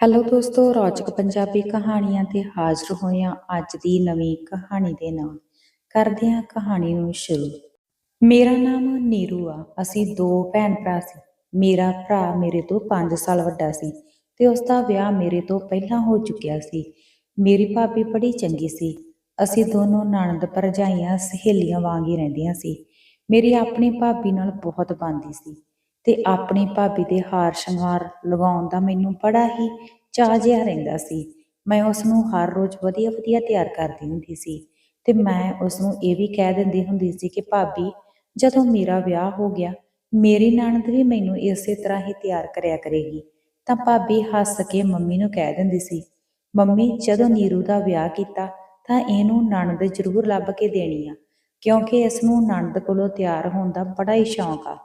Hello ਦੋਸਤੋ, ਰੌਚਕ ਪੰਜਾਬੀ ਕਹਾਣੀਆਂ ਤੇ ਹਾਜ਼ਰ ਹੋਏ ਹਾਂ ਅੱਜ ਦੀ ਨਵੀਂ ਕਹਾਣੀ ਦੇ ਨਾਲ ਕਰਦੇ ਹਾਂ ਕਹਾਣੀ ਨੂੰ ਸ਼ੁਰੂ। ਮੇਰਾ ਨਾਮ ਨੀਰੂ ਆ, ਅਸੀਂ ਦੋ ਭੈਣ ਭਰਾ ਸੀ। ਮੇਰਾ ਭਰਾ ਮੇਰੇ ਤੋਂ 5 ਸਾਲ ਵੱਡਾ ਸੀ ਤੇ ਉਸ ਦਾ ਵਿਆਹ ਮੇਰੇ ਤੋਂ ਪਹਿਲਾਂ ਹੋ ਚੁੱਕਿਆ ਸੀ। ਮੇਰੀ ਭਾਬੀ ਬੜੀ ਚੰਗੀ ਸੀ। ਅਸੀਂ ਦੋਨੋਂ ਨਣਦ ਭਰਜਾਈਆਂ ਸਹੇਲੀਆਂ ਵਾਂਗ ਹੀ ਰਹਿੰਦੀਆਂ ਸੀ। ਮੇਰੀ ਆਪਣੀ ਭਾਬੀ ਨਾਲ ਬਹੁਤ ਬਣਦੀ ਸੀ। ਤੇ ਆਪਣੀ ਭਾਬੀ ਦੇ ਹਾਰ ਸ਼ਿੰਗਾਰ ਲਗਾਉਣ ਦਾ ਮੈਨੂੰ ਬੜਾ ਹੀ ਚਾਹ ਜਿਹਾ ਰਹਿੰਦਾ ਸੀ। ਮੈਂ ਉਸ ਨੂੰ ਹਰ ਰੋਜ਼ ਵਧੀਆ ਵਧੀਆ ਤਿਆਰ ਕਰਦੀ ਹੁੰਦੀ ਸੀ ਤੇ ਮੈਂ ਉਸ ਨੂੰ ਇਹ ਵੀ ਕਹਿ ਦਿੰਦੀ ਹੁੰਦੀ ਸੀ ਕਿ ਭਾਬੀ, ਜਦੋਂ ਮੇਰਾ ਵਿਆਹ ਹੋ ਗਿਆ, ਮੇਰੀ ਨਣਦ ਵੀ ਮੈਨੂੰ ਇਸੇ ਤਰ੍ਹਾਂ ਹੀ ਤਿਆਰ ਕਰਿਆ ਕਰੇਗੀ। ਤਾਂ ਭਾਬੀ ਹੱਸ ਕੇ ਮੰਮੀ ਨੂੰ ਕਹਿ ਦਿੰਦੀ ਸੀ, ਮੰਮੀ, ਜਦੋਂ ਨੀਰੂ ਦਾ ਵਿਆਹ ਕੀਤਾ, ਤਾਂ ਇਹਨੂੰ ਨਣਦ ਜ਼ਰੂਰ ਲੱਭ ਕੇ ਦੇਣੀ ਆ, ਕਿਉਂਕਿ ਇਸ ਨੂੰ ਨਣਦ ਕੋਲੋਂ ਤਿਆਰ ਹੋਣ ਦਾ ਬੜਾ ਹੀ ਸ਼ੌਂਕ ਆ।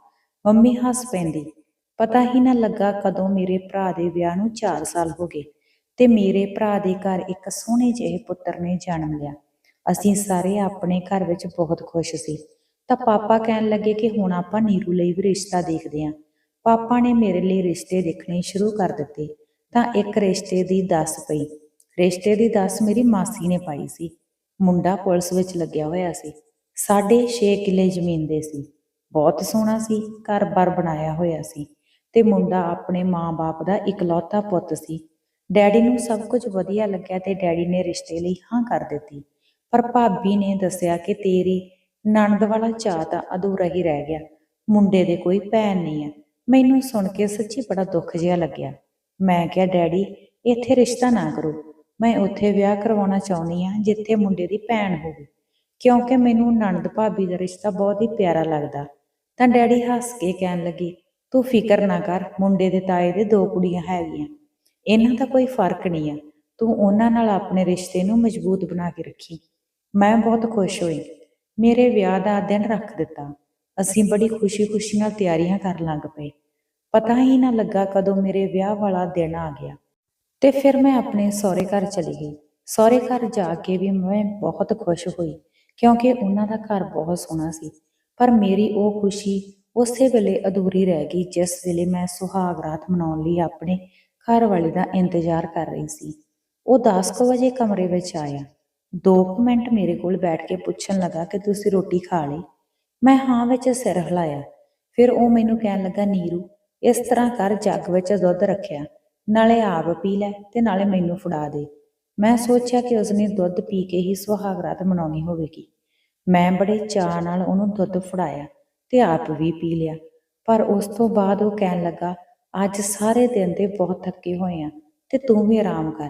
ਮੰਮੀ ਹੱਸ ਪੈਂਦੀ। ਪਤਾ ਹੀ ਨਾ ਲੱਗਾ ਕਦੋਂ ਮੇਰੇ ਭਰਾ ਦੇ ਵਿਆਹ ਨੂੰ 4 ਸਾਲ ਹੋ ਗਏ ਤੇ ਮੇਰੇ ਭਰਾ ਦੇ ਘਰ ਇੱਕ ਸੋਹਣੇ ਜਿਹੇ ਪੁੱਤਰ ਨੇ ਜਨਮ ਲਿਆ। ਅਸੀਂ ਸਾਰੇ ਆਪਣੇ ਘਰ ਵਿੱਚ ਬਹੁਤ ਖੁਸ਼ ਸੀ। ਤਾਂ ਪਾਪਾ ਕਹਿਣ ਲੱਗੇ ਕਿ ਹੁਣ ਆਪਾਂ ਨੀਰੂ ਲਈ ਵੀ ਰਿਸ਼ਤਾ ਦੇਖਦੇ ਹਾਂ। ਪਾਪਾ ਨੇ ਮੇਰੇ ਲਈ ਰਿਸ਼ਤੇ ਦੇਖਣੇ ਸ਼ੁਰੂ ਕਰ ਦਿੱਤੇ। ਤਾਂ ਇੱਕ ਰਿਸ਼ਤੇ ਦੀ ਦੱਸ ਪਈ। ਰਿਸ਼ਤੇ ਦੀ ਦੱਸ ਮੇਰੀ ਮਾਸੀ ਨੇ ਪਾਈ ਸੀ। ਮੁੰਡਾ ਪੁਲਿਸ ਵਿੱਚ ਲੱਗਿਆ ਹੋਇਆ ਸੀ। ਸਾਢੇ 6 ਕਿੱਲੇ ਜ਼ਮੀਨ ਦੇ ਸੀ। ਬਹੁਤ ਸੋਹਣਾ ਸੀ, ਘਰ-ਬਾਰ ਬਣਾਇਆ ਹੋਇਆ ਸੀ ਤੇ ਮੁੰਡਾ ਆਪਣੇ ਮਾਂ-ਬਾਪ ਦਾ ਇਕਲੌਤਾ ਪੁੱਤ ਸੀ। ਡੈਡੀ ਨੂੰ ਸਭ ਕੁਝ ਵਧੀਆ ਲੱਗਿਆ ਤੇ ਡੈਡੀ ਨੇ ਰਿਸ਼ਤੇ ਲਈ ਹਾਂ ਕਰ ਦਿੱਤੀ। ਪਰ ਭਾਬੀ ਨੇ ਦੱਸਿਆ ਕਿ ਤੇਰੀ ਨਣਦ ਵਾਲਾ ਚਾਅ ਤਾਂ ਅਧੂਰਾ ਹੀ ਰਹਿ ਗਿਆ। ਮੁੰਡੇ ਦੇ ਕੋਈ ਭੈਣ ਨਹੀਂ ਹੈ ਮੈਨੂੰ ਸੁਣ ਕੇ ਸੱਚੀ ਬੜਾ ਦੁੱਖ ਜਿਹਾ ਲੱਗਿਆ। ਮੈਂ ਕਿਹਾ, ਡੈਡੀ, ਇੱਥੇ ਰਿਸ਼ਤਾ ਨਾ ਕਰੋ। ਮੈਂ ਉੱਥੇ ਵਿਆਹ ਕਰਵਾਉਣਾ ਚਾਹੁੰਦੀ ਹਾਂ ਜਿੱਥੇ ਮੁੰਡੇ ਦੀ ਭੈਣ ਹੋਵੇ। ਕਿਉਂਕਿ ਮੈਨੂੰ ਨਣਦ ਭਾਬੀ ਦਾ ਰਿਸ਼ਤਾ ਬਹੁਤ ਹੀ ਪਿਆਰਾ ਲੱਗਦਾ। ਤਾਂ ਡੈਡੀ ਹੱਸ ਕੇ ਕਹਿਣ ਲੱਗੀ, ਤੂੰ ਫਿਕਰ ਨਾ ਕਰ, ਮੁੰਡੇ ਦੇ ਤਾਏ ਦੇ ਦੋ ਕੁੜੀਆਂ ਹੈਗੀਆਂ। ਇਹਨਾਂ ਦਾ ਕੋਈ ਫ਼ਰਕ ਨਹੀਂ ਆ। ਤੂੰ ਉਹਨਾਂ ਨਾਲ ਆਪਣੇ ਰਿਸ਼ਤੇ ਨੂੰ ਮਜ਼ਬੂਤ ਬਣਾ ਕੇ ਰੱਖੀ। ਮੈਂ ਬਹੁਤ ਖੁਸ਼ ਹੋਈ। ਮੇਰੇ ਵਿਆਹ ਦਾ ਦਿਨ ਰੱਖ ਦਿੱਤਾ। ਅਸੀਂ ਬੜੀ ਖੁਸ਼ੀ-ਖੁਸ਼ੀ ਨਾਲ ਤਿਆਰੀਆਂ ਕਰਨ ਲੱਗ ਪਏ। ਪਤਾ ਹੀ ਨਾ ਲੱਗਾ ਕਦੋਂ ਮੇਰੇ ਵਿਆਹ ਵਾਲਾ ਦਿਨ ਆ ਗਿਆ। ਤੇ ਫਿਰ ਮੈਂ ਆਪਣੇ ਸਹੁਰੇ ਘਰ ਚਲੀ ਗਈ। ਸਹੁਰੇ ਘਰ ਜਾ ਕੇ ਵੀ ਮੈਂ ਬਹੁਤ ਖੁਸ਼ ਹੋਈ, ਕਿਉਂਕਿ ਉਹਨਾਂ ਦਾ ਘਰ ਬਹੁਤ ਸੋਹਣਾ ਸੀ। ਪਰ ਮੇਰੀ ਉਹ ਖੁਸ਼ੀ ਉਸੇ ਵੇਲੇ ਅਧੂਰੀ ਰਹਿ ਗਈ, ਜਿਸ ਵੇਲੇ ਮੈਂ ਸੁਹਾਗ ਰਾਤ ਮਨਾਉਣ ਲਈ ਆਪਣੇ ਘਰ ਵਾਲੇ ਦਾ ਇੰਤਜ਼ਾਰ ਕਰ ਰਹੀ ਸੀ। ਉਹ 10:00 ਵਜੇ ਕਮਰੇ ਵਿੱਚ ਆਇਆ। 2 ਮਿੰਟ ਮੇਰੇ ਕੋਲ ਬੈਠ ਕੇ ਪੁੱਛਣ ਲੱਗਾ ਕਿ ਤੁਸੀਂ ਰੋਟੀ ਖਾ ਲਈ? ਮੈਂ ਹਾਂ ਵਿੱਚ ਸਿਰ ਹਿਲਾਇਆ। ਫਿਰ ਉਹ ਮੈਨੂੰ ਕਹਿਣ ਲੱਗਾ, ਨੀਰੂ, ਇਸ ਤਰ੍ਹਾਂ ਕਰ, ਜੱਗ ਵਿੱਚ ਦੁੱਧ ਰੱਖਿਆ। ਨਾਲੇ ਆਪ ਪੀ ਲੈ ਤੇ ਨਾਲੇ ਮੈਨੂੰ ਫੜਾ ਦੇ। ਮੈਂ ਸੋਚਿਆ ਕਿ ਉਸਨੇ ਦੁੱਧ ਪੀ ਕੇ ਹੀ ਸੁਹਾਗ ਰਾਤ ਮਨਾਉਣੀ ਹੋਵੇਗੀ। ਮੈਂ ਬੜੇ ਚਾਅ ਨਾਲ ਉਹਨੂੰ ਦੁੱਧ ਫੜਾਇਆ ਤੇ ਆਪ ਵੀ ਪੀ ਲਿਆ। ਪਰ ਉਸ ਤੋਂ ਬਾਅਦ ਉਹ ਕਹਿਣ ਲੱਗਾ, ਅੱਜ ਸਾਰੇ ਦਿਨ ਦੇ ਬਹੁਤ ਥੱਕੇ ਹੋਏ ਆ ਤੇ ਤੂੰ ਵੀ ਆਰਾਮ ਕਰ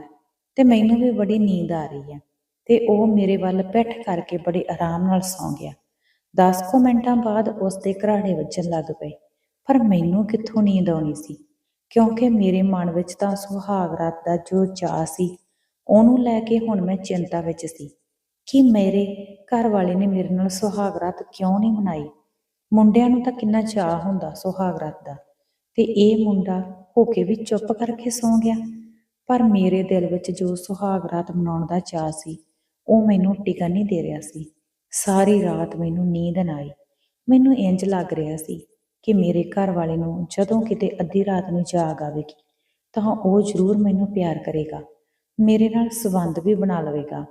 ਤੇ ਮੈਨੂੰ ਵੀ ਬੜੀ ਨੀਂਦ ਆ ਰਹੀ ਹੈ ਤੇ ਉਹ ਮੇਰੇ ਵੱਲ ਪਿੱਠ ਕਰਕੇ ਬੜੇ ਆਰਾਮ ਨਾਲ ਸੌਂ ਗਿਆ। 10 ਕੁ ਮਿੰਟਾਂ ਬਾਅਦ ਉਸ ਦੇ ਘਰਾੜੇ ਵੱਜਣ ਲੱਗ ਪਏ। ਪਰ ਮੈਨੂੰ ਕਿੱਥੋਂ ਨੀਂਦ ਆਉਣੀ ਸੀ? ਕਿਉਂਕਿ ਮੇਰੇ ਮਨ ਵਿੱਚ ਤਾਂ ਸੁਹਾਗ ਰਾਤ ਦਾ ਜੋ ਚਾਅ ਸੀ, ਉਹਨੂੰ ਲੈ ਕੇ ਹੁਣ ਮੈਂ ਚਿੰਤਾ ਵਿੱਚ ਸੀ। ਕਿ ਮੇਰੇ ਘਰ ਵਾਲੇ ਨੇ ਮੇਰੇ ਨਾਲ ਸੁਹਾਗ ਰਾਤ ਕਿਉਂ ਨਹੀਂ ਮਨਾਈ? ਮੁੰਡਿਆਂ ਨੂੰ ਤਾਂ ਕਿੰਨਾ ਚਾਅ ਹੁੰਦਾ ਸੁਹਾਗ ਰਾਤ ਦਾ। ਤੇ ਇਹ ਮੁੰਡਾ ਹੋ ਕੇ ਵੀ ਚੁੱਪ ਕਰਕੇ ਸੌਂ ਗਿਆ। ਪਰ ਮੇਰੇ ਦਿਲ ਵਿੱਚ ਜੋ ਸੁਹਾਗ ਰਾਤ ਮਨਾਉਣ ਦਾ ਚਾਅ ਸੀ, ਉਹ ਮੈਨੂੰ ਟਿਕਾ ਨਹੀਂ ਦੇ ਰਿਹਾ ਸੀ। ਸਾਰੀ ਰਾਤ ਮੈਨੂੰ ਨੀਂਦ ਨਾ ਆਈ। ਮੈਨੂੰ ਇੰਜ ਲੱਗ ਰਿਹਾ ਸੀ ਕਿ ਮੇਰੇ ਘਰ ਵਾਲੇ ਨੂੰ ਜਦੋਂ ਕਿਤੇ ਅੱਧੀ ਰਾਤ ਨੂੰ ਜਾਗ ਆਵੇਗੀ, ਤਾਂ ਉਹ ਜ਼ਰੂਰ ਮੈਨੂੰ ਪਿਆਰ ਕਰੇਗਾ। ਮੇਰੇ ਨਾਲ ਸਬੰਧ ਵੀ ਬਣਾ ਲਵੇਗਾ।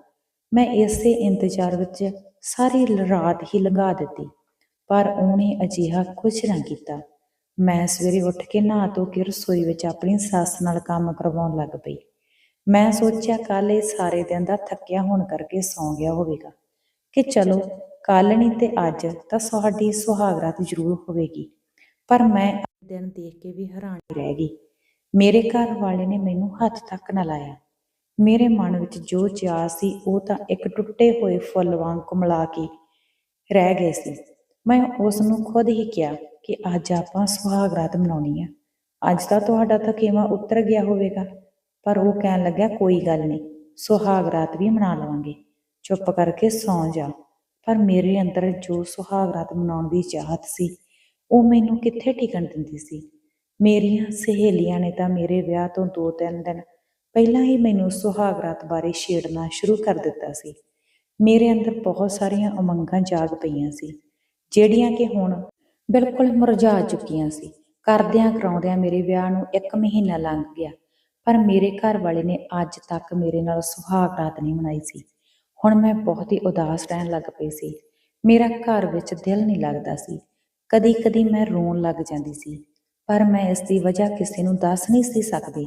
ਮੈਂ ਇਸੇ ਇੰਤਜ਼ਾਰ ਵਿੱਚ ਸਾਰੀ ਰਾਤ ਹੀ ਲੰਘਾ ਦਿੱਤੀ, ਪਰ ਉਹਨੇ ਅਜਿਹਾ ਕੁਝ ਨਾ ਕੀਤਾ। ਮੈਂ ਸਵੇਰੇ ਉੱਠ ਕੇ ਨਹਾ ਧੋ ਕੇ ਰਸੋਈ ਵਿੱਚ ਆਪਣੀ ਸੱਸ ਨਾਲ ਕੰਮ ਕਰਵਾਉਣ ਲੱਗ ਪਈ। ਮੈਂ ਸੋਚਿਆ ਕੱਲ ਇਹ ਸਾਰੇ ਦਿਨ ਦਾ ਥੱਕਿਆ ਹੋਣ ਕਰਕੇ ਸੌਂ ਗਿਆ ਹੋਵੇਗਾ। ਕਿ ਚਲੋ ਕੱਲ ਨਹੀਂ ਤੇ ਅੱਜ ਤਾਂ ਸਾਡੀ ਸੁਹਾਗਰਾਤ ਜ਼ਰੂਰ ਹੋਵੇਗੀ। ਪਰ ਮੈਂ ਦਿਨ ਦੇਖ ਕੇ ਵੀ ਹੈਰਾਨ ਰਹਿ ਗਈ। ਮੇਰੇ ਘਰ ਵਾਲੇ ਨੇ ਮੈਨੂੰ ਹੱਥ ਤੱਕ ਨਾ ਲਾਇਆ। ਮੇਰੇ ਮਨ ਵਿੱਚ ਜੋ ਚਾਅ ਸੀ, ਉਹ ਤਾਂ ਇੱਕ ਟੁੱਟੇ ਹੋਏ ਫੁੱਲ ਵਾਂਗ ਕੁਮਲਾ ਕੇ ਰਹਿ ਗਏ ਸੀ। ਮੈਂ ਉਸ ਨੂੰ ਖੁਦ ਹੀ ਕਿਹਾ ਕਿ ਅੱਜ ਆਪਾਂ ਸੁਹਾਗ ਰਾਤ ਮਨਾਉਣੀ ਆ। ਅੱਜ ਤਾਂ ਤੁਹਾਡਾ ਥਕੇਵਾ ਉਤਰ ਗਿਆ ਹੋਵੇਗਾ, ਪਰ ਉਹ ਕਹਿਣ ਲੱਗਾ ਕੋਈ ਗੱਲ ਨਹੀਂ, ਸੁਹਾਗ ਰਾਤ ਵੀ ਮਨਾ ਲਵਾਂਗੇ। ਚੁੱਪ ਕਰਕੇ ਸੌਂ ਜਾ। ਪਰ ਮੇਰੇ ਅੰਦਰ ਜੋ ਸੁਹਾਗ ਰਾਤ ਮਨਾਉਣ ਦੀ ਚਾਹਤ ਸੀ, ਉਹ ਮੈਨੂੰ ਕਿੱਥੇ ਟਿਕਣ ਦਿੰਦੀ ਸੀ? ਮੇਰੀਆਂ ਸਹੇਲੀਆਂ ਨੇ ਤਾਂ ਮੇਰੇ ਵਿਆਹ ਤੋਂ 2-3 ਦਿਨ ਪਹਿਲਾਂ ਹੀ ਮੈਨੂੰ ਸੁਹਾਗ ਰਾਤ ਬਾਰੇ ਛੇੜਨਾ ਸ਼ੁਰੂ ਕਰ ਦਿੱਤਾ ਸੀ। ਮੇਰੇ ਅੰਦਰ ਬਹੁਤ ਸਾਰੀਆਂ ਉਮੰਗਾਂ ਜਾਗ ਪਈਆਂ ਸੀ, ਜਿਹੜੀਆਂ ਕਿ ਹੁਣ ਬਿਲਕੁਲ ਮੁਰਝਾ ਚੁੱਕੀਆਂ ਸੀ। ਕਰਦਿਆਂ ਕਰਾਉਂਦਿਆਂ ਮੇਰੇ ਵਿਆਹ ਨੂੰ 1 ਮਹੀਨਾ ਲੰਘ ਗਿਆ, ਪਰ ਮੇਰੇ ਘਰ ਵਾਲੇ ਨੇ ਅੱਜ ਤੱਕ ਮੇਰੇ ਨਾਲ ਸੁਹਾਗ ਰਾਤ ਨਹੀਂ ਮਨਾਈ ਸੀ। ਹੁਣ ਮੈਂ ਬਹੁਤ ਹੀ ਉਦਾਸ ਰਹਿਣ ਲੱਗ ਪਈ ਸੀ। ਮੇਰਾ ਘਰ ਵਿੱਚ ਦਿਲ ਨਹੀਂ ਲੱਗਦਾ ਸੀ। ਕਦੀ ਕਦੀ ਮੈਂ ਰੋਣ ਲੱਗ ਜਾਂਦੀ ਸੀ, ਪਰ ਮੈਂ ਇਸ ਦੀ ਵਜ੍ਹਾ ਕਿਸੇ ਨੂੰ ਦੱਸ ਨਹੀਂ ਸੀ ਸਕਦੀ।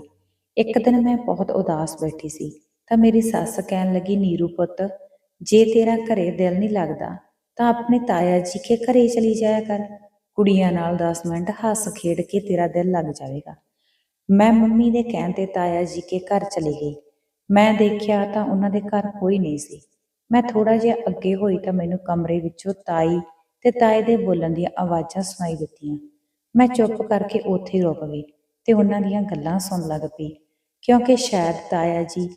ਇੱਕ ਦਿਨ ਮੈਂ ਬਹੁਤ ਉਦਾਸ ਬੈਠੀ ਸੀ ਤਾਂ ਮੇਰੀ ਸੱਸ ਕਹਿਣ ਲੱਗੀ ਨੀਰੂ ਪੁੱਤ ਜੇ ਤੇਰਾ ਘਰੇ ਦਿਲ ਨਹੀਂ ਲੱਗਦਾ ਤਾਂ ਆਪਣੇ ਤਾਇਆ ਜੀ ਕੇ ਘਰੇ ਚਲੀ ਜਾਇਆ ਕਰ। ਕੁੜੀਆਂ ਨਾਲ 10 ਮਿੰਟ ਹੱਸ ਖੇਡ ਕੇ ਤੇਰਾ ਦਿਲ ਲੱਗ ਜਾਵੇਗਾ। ਮੈਂ ਮੰਮੀ ਦੇ ਕਹਿਣ ਤੇ ਤਾਇਆ ਜੀ ਕੇ ਘਰ ਚਲੀ ਗਈ। ਮੈਂ ਦੇਖਿਆ ਤਾਂ ਉਹਨਾਂ ਦੇ ਘਰ ਕੋਈ ਨਹੀਂ ਸੀ। ਮੈਂ ਥੋੜਾ ਜਿਹਾ ਅੱਗੇ ਹੋਈ ਤਾਂ ਮੈਨੂੰ ਕਮਰੇ ਵਿੱਚੋਂ ਤਾਈ ਤੇ ਤਾਏ ਦੇ ਬੋਲਣ ਦੀਆਂ ਆਵਾਜ਼ਾਂ ਸੁਣਾਈ ਦਿੱਤੀਆਂ। ਮੈਂ ਚੁੱਪ ਕਰਕੇ ਉੱਥੇ ਰੁਕ ਗਈ ਤੇ ਉਹਨਾਂ ਦੀਆਂ ਗੱਲਾਂ ਸੁਣਨ ਲੱਗ ਪਈ। ਕਿਉਂਕਿ ਸ਼ਾਇਦ ਤਾਇਆ ਜੀ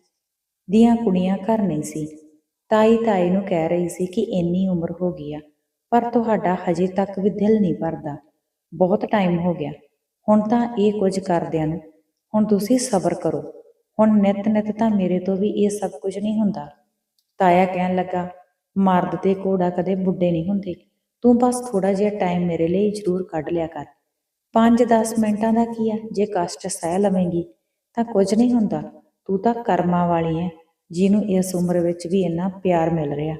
ਦੀਆਂ ਕੁੜੀਆਂ ਘਰ ਨਹੀਂ ਸੀ। ਤਾਈ ਤਾਈ ਨੂੰ ਕਹਿ ਰਹੀ ਸੀ ਕਿ ਇੰਨੀ ਉਮਰ ਹੋ ਗਈ ਆ, ਪਰ ਤੁਹਾਡਾ ਹਜੇ ਤੱਕ ਵੀ ਦਿਲ ਨਹੀਂ ਭਰਦਾ। ਬਹੁਤ ਟਾਈਮ ਹੋ ਗਿਆ। ਹੁਣ ਤਾਂ ਇਹ ਕੁਝ ਕਰਦਿਆਂ ਨੂੰ, ਹੁਣ ਤੁਸੀਂ ਸਬਰ ਕਰੋ। ਹੁਣ ਨਿਤ ਨਿਤ ਤਾਂ ਮੇਰੇ ਤੋਂ ਵੀ ਇਹ ਸਭ ਕੁਝ ਨਹੀਂ ਹੁੰਦਾ। ਤਾਇਆ ਕਹਿਣ ਲੱਗਾ, ਮਰਦ ਤੇ ਘੋੜਾ ਕਦੇ ਬੁੱਢੇ ਨਹੀਂ ਹੁੰਦੇ। ਤੂੰ ਬਸ ਥੋੜਾ ਜਿਹਾ ਟਾਈਮ ਮੇਰੇ ਲਈ ਜ਼ਰੂਰ ਕੱਢ ਲਿਆ ਕਰ। 5-10 ਮਿੰਟਾਂ ਦਾ ਕੀ ਆ? ਜੇ ਕਸ਼ਟ ਸਹਿ ਲਵੇਂਗੀ ਤਾਂ ਕੁਝ ਨਹੀਂ ਹੁੰਦਾ। ਤੂੰ ਤਾਂ ਕਰਮਾਂ ਵਾਲੀ ਐ, ਜਿਹਨੂੰ ਇਸ ਉਮਰ ਵਿੱਚ ਵੀ ਇੰਨਾ ਪਿਆਰ ਮਿਲ ਰਿਹਾ।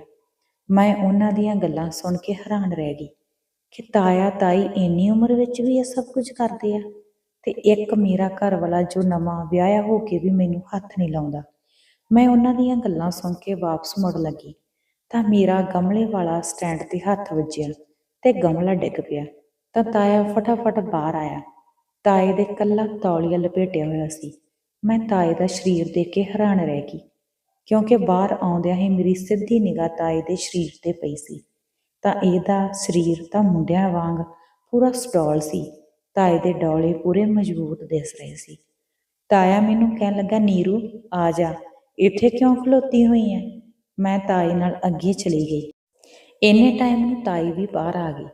ਮੈਂ ਉਹਨਾਂ ਦੀਆਂ ਗੱਲਾਂ ਸੁਣ ਕੇ ਹੈਰਾਨ ਰਹਿ ਗਈ ਕਿ ਤਾਇਆ ਤਾਈ ਇੰਨੀ ਉਮਰ ਵਿੱਚ ਵੀ ਇਹ ਸਭ ਕੁਝ ਕਰਦੇ ਆ ਤੇ ਇੱਕ ਮੇਰਾ ਘਰ ਵਾਲਾ ਜੋ ਨਵਾਂ ਵਿਆਹਿਆ ਹੋ ਕੇ ਵੀ ਮੈਨੂੰ ਹੱਥ ਨਹੀਂ ਲਾਉਂਦਾ। ਮੈਂ ਉਹਨਾਂ ਦੀਆਂ ਗੱਲਾਂ ਸੁਣ ਕੇ ਵਾਪਸ ਮੁੜ ਲੱਗੀ ਤਾਂ ਮੇਰਾ ਗਮਲੇ ਵਾਲਾ ਸਟੈਂਡ ਤੇ ਹੱਥ ਵੱਜਿਆ ਤੇ ਗਮਲਾ ਡਿੱਗ ਪਿਆ। ਤਾਂ ਤਾਇਆ ਫਟਾਫਟ ਬਾਹਰ ਆਇਆ। ਤਾਏ ਦੇ ਕੱਲਾ ਤੌਲੀਆ ਲਪੇਟਿਆ ਹੋਇਆ ਸੀ। ਮੈਂ ਤਾਏ ਦਾ ਸਰੀਰ ਦੇਖ ਕੇ ਹੈਰਾਨ ਰਹਿ ਗਈ, ਕਿਉਂਕਿ ਬਾਹਰ ਆਉਂਦਿਆਂ ਹੀ ਮੇਰੀ ਸਿੱਧੀ ਨਿਗਾਹ ਤਾਏ ਦੇ ਸਰੀਰ ਤੇ ਪਈ ਸੀ। ਤਾਂ ਇਹਦਾ ਸਰੀਰ ਤਾਂ ਮੁੰਡਿਆਂ ਵਾਂਗ ਪੂਰਾ ਸਟਾਲ ਸੀ, ਤਾਏ ਦੇ ਡੌਲੇ ਪੂਰੇ ਮਜ਼ਬੂਤ ਦਿਸ ਰਹੇ ਸੀ। ਤਾਇਆ ਮੈਨੂੰ ਕਹਿਣ ਲੱਗਾ, ਨੀਰੂ, ਆ ਜਾ, ਇੱਥੇ ਕਿਉਂ ਖਲੋਤੀ ਹੋਈ ਐ? ਮੈਂ ਤਾਏ ਨਾਲ ਅੱਗੇ ਚਲੀ ਗਈ। ਇੰਨੇ ਟਾਈਮ ਨੂੰ ਤਾਈ ਵੀ ਬਾਹਰ ਆ ਗਈ।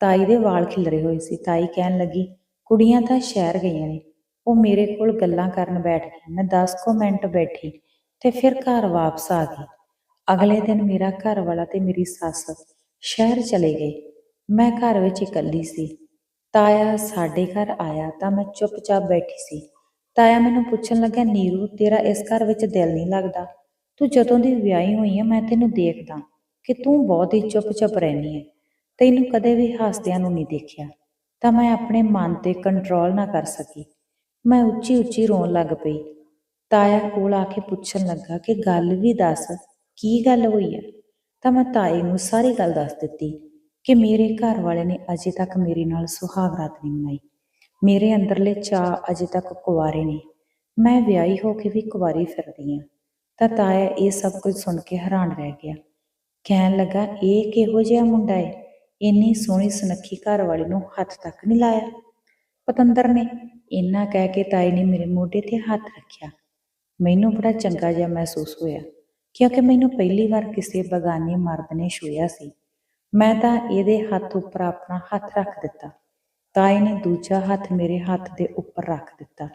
ਤਾਈ ਦੇ ਵਾਲ ਖਿਲਰੇ ਹੋਏ ਸੀ। ਤਾਈ ਕਹਿਣ ਲੱਗੀ, ਕੁੜੀਆਂ ਤਾਂ ਸ਼ਹਿਰ ਗਈਆਂ ਨੇ ਉਹ ਮੇਰੇ ਕੋਲ ਗੱਲਾਂ ਕਰਨ ਬੈਠ ਗਈ। ਮੈਂ 10 ਕੁ ਮਿੰਟ ਬੈਠੀ ਤੇ ਫਿਰ ਘਰ ਵਾਪਸ ਆ ਗਈ। ਅਗਲੇ ਦਿਨ ਮੇਰਾ ਘਰ ਵਾਲਾ ਤੇ ਮੇਰੀ ਸੱਸ ਸ਼ਹਿਰ ਚਲੇ ਗਏ। ਮੈਂ ਘਰ ਵਿੱਚ ਇਕੱਲੀ ਸੀ। ਤਾਇਆ ਸਾਡੇ ਘਰ ਆਇਆ ਤਾਂ ਮੈਂ ਚੁੱਪਚਾਪ ਬੈਠੀ ਸੀ। ਤਾਇਆ ਮੈਨੂੰ ਪੁੱਛਣ ਲੱਗਾ ਨੀਰੂ, ਤੇਰਾ ਇਸ ਘਰ ਵਿੱਚ ਦਿਲ ਨਹੀਂ ਲੱਗਦਾ? ਤੂੰ ਜਦੋਂ ਦੀ ਵਿਆਹੀ ਹੋਈ ਹੈ ਮੈਂ ਤੈਨੂੰ ਦੇਖਦਾ ਕਿ ਤੂੰ ਬਹੁਤ ਹੀ ਚੁੱਪ-ਚਾਪ ਰਹਿਨੀ ਹੈ ਤੈਨੂੰ ਕਦੇ ਵੀ ਹਾਸਦਿਆਂ ਨੂੰ ਨਹੀਂ ਦੇਖਿਆ। ਤਾਂ ਮੈਂ ਆਪਣੇ ਮਨ ਤੇ ਕੰਟਰੋਲ ਨਾ ਕਰ ਸਕੀ। ਮੈਂ ਉੱਚੀ-ਉੱਚੀ ਰੋਣ ਲੱਗ ਪਈ। ਤਾਇਆ ਕੋਲ ਆ ਕੇ ਪੁੱਛਣ ਲੱਗਾ ਕਿ ਗੱਲ ਵੀ ਦੱਸ, ਕੀ ਗੱਲ ਹੋਈ ਹੈ ਤਾਂ ਮੈਂ ਤਾਏ ਨੂੰ ਸਾਰੀ ਗੱਲ ਦੱਸ ਦਿੱਤੀ ਕਿ ਮੇਰੇ ਘਰ ਵਾਲੇ ਨੇ ਅਜੇ ਤੱਕ ਮੇਰੇ ਨਾਲ ਸੁਹਾਗਰਾਤ ਨਹੀਂ ਮਨਾਈ। ਮੇਰੇ ਅੰਦਰਲੇ ਚਾਅ ਅਜੇ ਤੱਕ ਕੁਵਾਰੇ ਨੇ। ਮੈਂ ਵਿਆਹੀ ਹੋ ਕੇ ਵੀ ਕੁਵਾਰੀ ਫਿਰਦੀ ਹਾਂ ਤਾਂ ਤਾਇਆ ਇਹ ਸਭ ਕੁਝ ਸੁਣ ਕੇ ਹੈਰਾਨ ਰਹਿ ਗਿਆ। ਕਹਿਣ ਲੱਗਾ, ਇਹ ਕਿਹੋ ਜਿਹਾ ਮੁੰਡਾ ਏ? ਇੰਨੀ ਸੋਹਣੀ ਸੁਨੱਖੀ ਘਰ ਵਾਲੀ ਨੂੰ ਹੱਥ ਤੱਕ ਨਹੀਂ ਲਾਇਆ? ਪਤੰਦਰ ਨੇ ਇੰਨਾ ਕਹਿ ਕੇ ਤਾਈ ਨੇ ਮੇਰੇ ਮੋਢੇ ਤੇ ਹੱਥ ਰੱਖਿਆ। ਮੈਨੂੰ ਬੜਾ ਚੰਗਾ ਜਿਹਾ ਮਹਿਸੂਸ ਹੋਇਆ, ਕਿਉਂਕਿ ਮੈਨੂੰ ਪਹਿਲੀ ਵਾਰ ਕਿਸੇ ਬਗਾਨੇ ਮਰਦ ਨੇ ਛੂਇਆ ਸੀ। ਮੈਂ ਤਾਂ ਇਹਦੇ ਹੱਥ ਉੱਪਰ ਆਪਣਾ ਹੱਥ ਰੱਖ ਦਿੱਤਾ। ਤਾਈ ਨੇ ਦੂਜਾ ਹੱਥ ਮੇਰੇ ਹੱਥ ਦੇ ਉੱਪਰ ਰੱਖ ਦਿੱਤਾ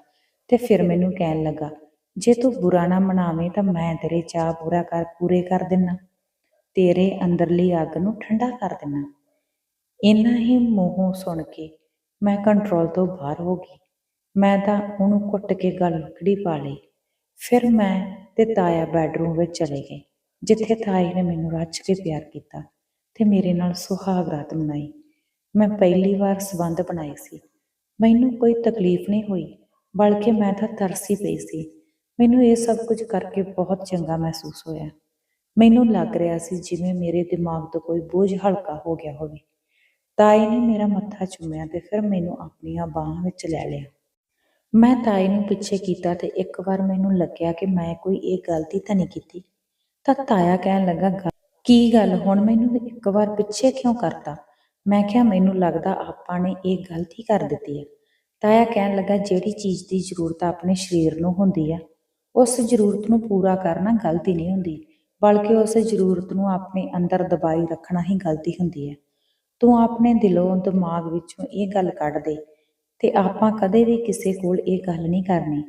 ਤੇ ਫਿਰ ਮੈਨੂੰ ਕਹਿਣ ਲੱਗਾ, ਜੇ ਤੂੰ ਬੁਰਾ ਨਾ ਮਨਾਵੇਂ ਤਾਂ ਮੈਂ ਤੇਰੇ ਚਾਹ ਪੂਰਾ ਕਰ, ਪੂਰੇ ਕਰ ਦਿੰਨਾ। ਤੇਰੇ ਅੰਦਰਲੀ ਅੱਗ ਨੂੰ ਠੰਡਾ ਕਰ ਦਿੰਨਾ। ਇੰਨਾ ਹੀ ਮੂੰਹੋਂ ਸੁਣ ਕੇ ਮੈਂ ਕੰਟਰੋਲ ਤੋਂ ਬਾਹਰ ਹੋ ਗਈ। ਮੈਂ ਤਾਂ ਉਹਨੂੰ ਕੁੱਟ ਕੇ ਗਲ ਲਕੜੀ ਪਾ ਲਈ। ਫਿਰ ਮੈਂ ਤੇ ਤਾਇਆ ਬੈਡਰੂਮ ਵਿੱਚ ਚਲੇ ਗਏ, ਜਿੱਥੇ ਤਾਈ ਨੇ ਮੈਨੂੰ ਰੱਜ ਕੇ ਪਿਆਰ ਕੀਤਾ ਤੇ ਮੇਰੇ ਨਾਲ ਸੁਹਾਗ ਰਾਤ ਮਨਾਈ। ਮੈਂ ਪਹਿਲੀ ਵਾਰ ਸਬੰਧ ਬਣਾਏ ਸੀ। ਮੈਨੂੰ ਕੋਈ ਤਕਲੀਫ ਨਹੀਂ ਹੋਈ, ਬਲਕਿ ਮੈਂ ਤਾਂ ਤਰਸੀ ਪਈ ਸੀ। ਮੈਨੂੰ ਇਹ ਸਭ ਕੁਝ ਕਰਕੇ ਬਹੁਤ ਚੰਗਾ ਮਹਿਸੂਸ ਹੋਇਆ। ਮੈਨੂੰ ਲੱਗ ਰਿਹਾ ਸੀ ਜਿਵੇਂ ਮੇਰੇ ਦਿਮਾਗ ਤੋਂ ਕੋਈ ਬੋਝ ਹਲਕਾ ਹੋ ਗਿਆ ਹੋਵੇ। ਤਾਈ ਨੇ ਮੇਰਾ ਮੱਥਾ ਚੁੰਮਿਆ ਤੇ ਫਿਰ ਮੈਨੂੰ ਆਪਣੀਆਂ ਬਾਹਾਂ ਵਿੱਚ ਲੈ ਲਿਆ। ਮੈਂ ਤਾਏ ਨੂੰ ਪਿੱਛੇ ਕੀਤਾ ਤੇ ਇੱਕ ਵਾਰ ਮੈਨੂੰ ਲੱਗਿਆ ਕਿ ਮੈਂ ਕੋਈ ਇਹ ਗਲਤੀ ਤਾਂ ਨਹੀਂ ਕੀਤੀ। ਤਾਂ ਤਾਇਆ ਕਹਿਣ ਲੱਗਾ "ਗੱਲ- ਕੀ ਗੱਲ? ਹੁਣ ਮੈਨੂੰ ਇੱਕ ਵਾਰ ਪਿੱਛੇ ਕਿਉਂ ਕਰਤਾ? ਮੈਂ ਕਿਹਾ, ਮੈਨੂੰ ਲੱਗਦਾ ਆਪਾਂ ਨੇ ਇਹ ਗਲਤੀ ਕਰ ਦਿੱਤੀ ਹੈ। ਤਾਇਆ ਕਹਿਣ ਲੱਗਾ, ਜਿਹੜੀ ਚੀਜ਼ ਦੀ ਜ਼ਰੂਰਤ ਆਪਣੇ ਸਰੀਰ ਨੂੰ ਹੁੰਦੀ ਹੈ ਉਸ ਜ਼ਰੂਰਤ ਨੂੰ ਪੂਰਾ ਕਰਨਾ ਗਲਤੀ ਨਹੀਂ ਹੁੰਦੀ, ਬਲਕਿ ਉਸ ਜ਼ਰੂਰਤ ਨੂੰ ਆਪਣੇ ਅੰਦਰ ਦਬਾਈ ਰੱਖਣਾ ਹੀ ਗਲਤੀ ਹੁੰਦੀ ਹੈ। ਤੂੰ ਆਪਣੇ ਦਿਲੋਂ ਦਿਮਾਗ ਵਿੱਚੋਂ ਇਹ ਗੱਲ ਕੱਢ ਦੇ ਤੇ ਆਪਾਂ ਕਦੇ ਵੀ ਕਿਸੇ ਕੋਲ ਇਹ ਗੱਲ ਨਹੀਂ ਕਰਨੀ